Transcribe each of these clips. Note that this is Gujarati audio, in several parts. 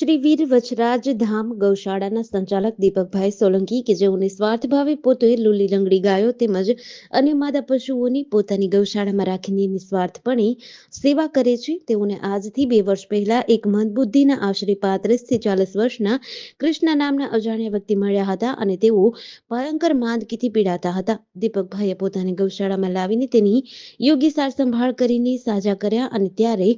શ્રી વીર વચરાજ ધામ ગૌશાળાના સંચાલક દીપકભાઈ સોલંકી કે જેઓ નિસ્વાર્થ ભાવે પોતે લુલી લંગડી ગાયો તેમજ અન્ય માદા પશુઓની પોતાની ગૌશાળામાં રાખીને નિસ્વાર્થપણે સેવા કરે છે, તેઓને આજથી બે વર્ષ પહેલા એક મંદબુદ્ધિના આશરે પાંત્રીસથી ચાલીસ વર્ષના કૃષ્ણ નામના અજાણ્યા વ્યક્તિ મળ્યા હતા અને તેઓ ભયંકર માંદગીથી પીડાતા હતા. દીપકભાઈએ પોતાની ગૌશાળામાં લાવીને તેની યોગ્ય સાર સંભાળ કરીને સાજા કર્યા અને ત્યારે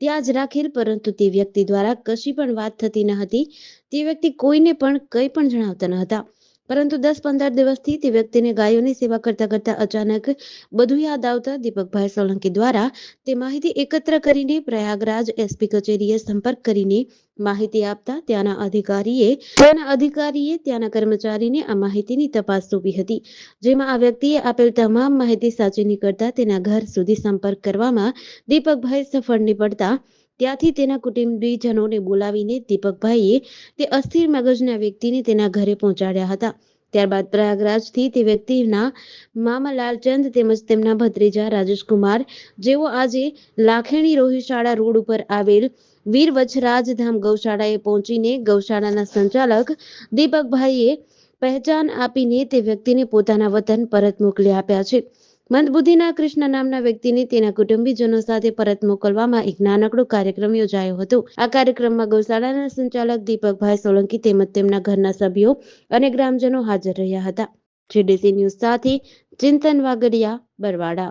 ત્યાં જ રાખેલ, પરંતુ તે વ્યક્તિ દ્વારા કશી પણ વાત થતી ન હતી. તે વ્યક્તિ કોઈને પણ કંઈ પણ જણાવતા ન હતા. પરંતુ દસ પંદર દિવસથી તે વ્યક્તિને ગાયોની સેવા કરતા કરતા અચાનક બધું યાદ આવતા દીપકભાઈ સોલંકી દ્વારા તે માહિતી એકત્ર કરીને પ્રયાગરાજ એસપી કચેરીએ સંપર્ક કરીને માહિતી આપતા ત્યાંના અધિકારીએ ત્યાંના અધિકારીએ ત્યાંના કર્મચારીને આ માહિતીની તપાસ સોંપી હતી, જેમાં આ વ્યક્તિએ આપેલ તમામ માહિતી સાચી નીકળતા તેના ઘર સુધી સંપર્ક કરવામાં દીપકભાઈ સફળ નીપડતા ત્યાંથી તેના કુટુંબીજનોને બોલાવીને દીપકભાઈએ તે અસ્થિર મગજના વ્યક્તિને તેના ઘરે પહોંચાડ્યા હતા. ત્યારબાદ પ્રયાગરાજથી તે વ્યક્તિના મામા લાલચંદ તેમજ તેમના ભત્રીજા રાજેશકુમાર, જેઓ આજે લાખેણી રોહિશાળા રોડ ઉપર આવેલ વીર વચરાજધામ ગૌશાળાએ પહોંચીને ગૌશાળાના સંચાલક દીપકભાઈએ પહેચાન આપીને તે વ્યક્તિને પોતાના વતન પરત મોકલી આપ્યા છે. મંદબુદ્ધિના કૃષ્ણ નામના વ્યક્તિને તેના કુટુંબીજનો સાથે પરત મોકલવામાં એક નાનકડો કાર્યક્રમ યોજાયો હતો. આ કાર્યક્રમમાં ગૌશાળાના સંચાલક દીપકભાઈ સોલંકી તેમજ તેમના ઘરના સભ્યો અને ગ્રામજનો હાજર રહ્યા હતા. જેડીસી ન્યૂઝ સાથે ચિંતન વાગડિયા, બરવાડા.